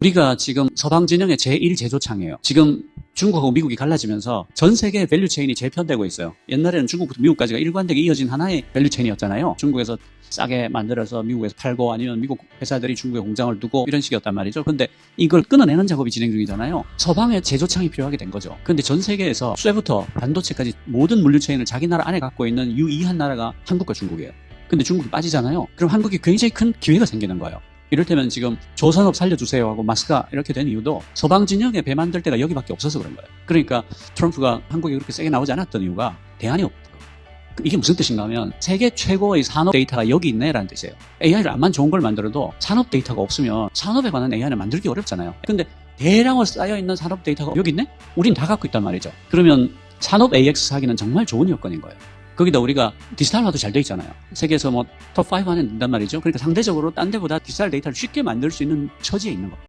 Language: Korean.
우리가 지금 서방 진영의 제1 제조창이에요. 지금 중국하고 미국이 갈라지면서 전 세계 밸류 체인이 재편되고 있어요. 옛날에는 중국부터 미국까지가 일관되게 이어진 하나의 밸류 체인이었잖아요. 중국에서 싸게 만들어서 미국에서 팔고 아니면 미국 회사들이 중국에 공장을 두고 이런 식이었단 말이죠. 근데 이걸 끊어내는 작업이 진행 중이잖아요. 서방의 제조창이 필요하게 된 거죠. 근데 전 세계에서 쇠부터 반도체까지 모든 물류 체인을 자기 나라 안에 갖고 있는 유일한 나라가 한국과 중국이에요. 근데 중국이 빠지잖아요. 그럼 한국이 굉장히 큰 기회가 생기는 거예요. 이를테면 지금 조선업 살려주세요 하고 마스가 이렇게 된 이유도 서방 진영에 배 만들 때가 여기밖에 없어서 그런 거예요. 그러니까 트럼프가 한국에 그렇게 세게 나오지 않았던 이유가 대안이 없다. 이게 무슨 뜻인가 하면 세계 최고의 산업 데이터가 여기 있네라는 뜻이에요. AI를 암만 좋은 걸 만들어도 산업 데이터가 없으면 산업에 관한 AI는 만들기 어렵잖아요. 근데 대량으로 쌓여있는 산업 데이터가 여기 있네? 우린 다 갖고 있단 말이죠. 그러면 산업 AX 사기는 정말 좋은 여건인 거예요. 거기다 우리가 디지털화도 잘 돼 있잖아요. 세계에서 뭐 톱5 안에 든단 말이죠. 그러니까 상대적으로 딴 데보다 디지털 데이터를 쉽게 만들 수 있는 처지에 있는 거.